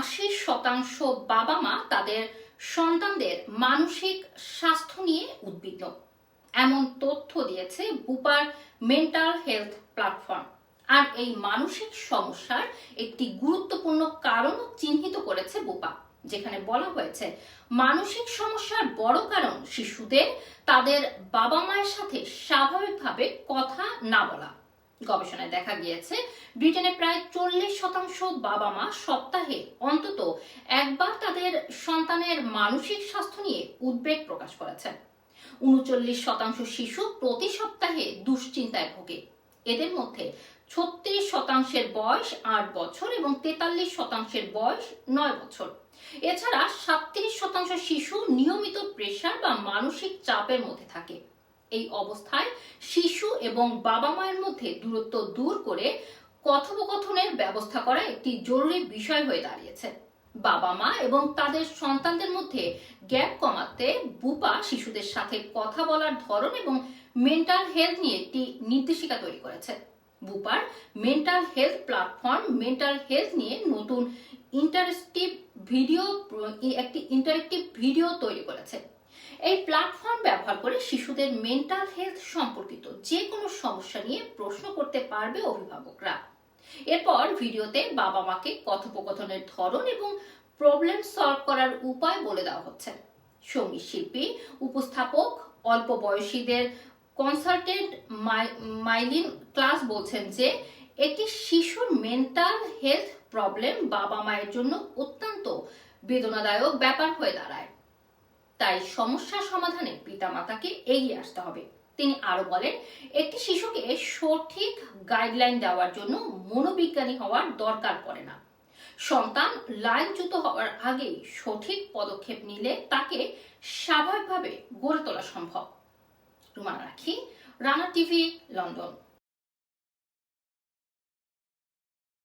আশি শতাংশ বাবা মা তাদের সন্তানদের মানসিক স্বাস্থ্য নিয়ে উদ্বিগ্ন। এমন তথ্য দিয়েছে বুপার মেন্টাল হেলথ প্ল্যাটফর্ম। আর এই মানসিক সমস্যার একটি গুরুত্বপূর্ণ কারণ চিহ্নিত করেছে বুপা, যেখানে বলা হয়েছে, মানসিক সমস্যার বড় কারণ শিশুদের তাদের বাবা মায়ের সাথে স্বাভাবিকভাবে কথা না বলা। গবেষণায় দেখা গিয়েছে, ব্রিটেনে প্রায় চল্লিশ শতাংশ বাবা মা সপ্তাহে অন্তত একবার তাদের সন্তানের মানসিক স্বাস্থ্য নিয়ে উদ্বেগ প্রকাশ করেছেন উনচল্লিশ শতাংশ শিশু প্রতি সপ্তাহে দুশ্চিন্তায় ভোগে। এদের মধ্যে ছত্রিশ শতাংশের বয়স আট বছর এবং তেতাল্লিশ শতাংশের বয়স নয় বছর। এছাড়া সাতত্রিশ শতাংশ শিশু নিয়মিত প্রেশার বা মানসিক চাপের মধ্যে থাকে। এই অবস্থায় শিশু এবং বাবা মায়ের মধ্যে দূরত্ব দূর করে কথোপকথনের ব্যবস্থা করা একটি জরুরি বিষয় হয়ে দাঁড়িয়েছে। বাবা মা এবং তাদের সন্তানদের মধ্যে গ্যাপ কমাতে বুপা শিশুদের সাথে কথা বলার ধরন এবং মেন্টাল হেলথ নিয়ে একটি নির্দেশিকা তৈরি করেছে। বুপার mental health platform mental health নিয়ে নতুন ইন্টারেক্টিভ ভিডিও একটি ইন্টারেক্টিভ ভিডিও তৈরি করেছে। এই প্ল্যাটফর্ম ব্যবহার করে শিশুদের মেন্টাল হেলথ সম্পর্কিত যে কোনো সমস্যা নিয়ে প্রশ্ন করতে পারবে অভিভাবকরা। এরপর ভিডিওতে বাবা মাকে কথোপকথনের ধরন এবং প্রবলেম সলভ করার উপায় বলে দেওয়া হচ্ছে। সংগীত শিল্পী, উপস্থাপক, অল্প বয়সীদের কনসালটেন্ট মাইলিন ক্লাস বলছেন যে, একটি শিশুর মেন্টাল হেলথ প্রবলেম বাবা মায়ের জন্য অত্যন্ত বেদনাদায়ক ব্যাপার হয়ে দাঁড়ায়। তাই সমস্যা সমাধানে পিতামাতাকে এগিয়ে আসতে হবে। তিনি আরও বলেন, একটি শিশুকে সঠিক গাইডলাইন দেওয়ার জন্য মনোবিজ্ঞানী হওয়ার দরকার পড়ে না। সন্তান লাইনচ্যুত হওয়ার আগেই সঠিক পদক্ষেপ নিলে তাকে স্বাভাবিকভাবে গড়ে তোলা সম্ভব। রুমা রাখি, রানা টিভি, লন্ডন।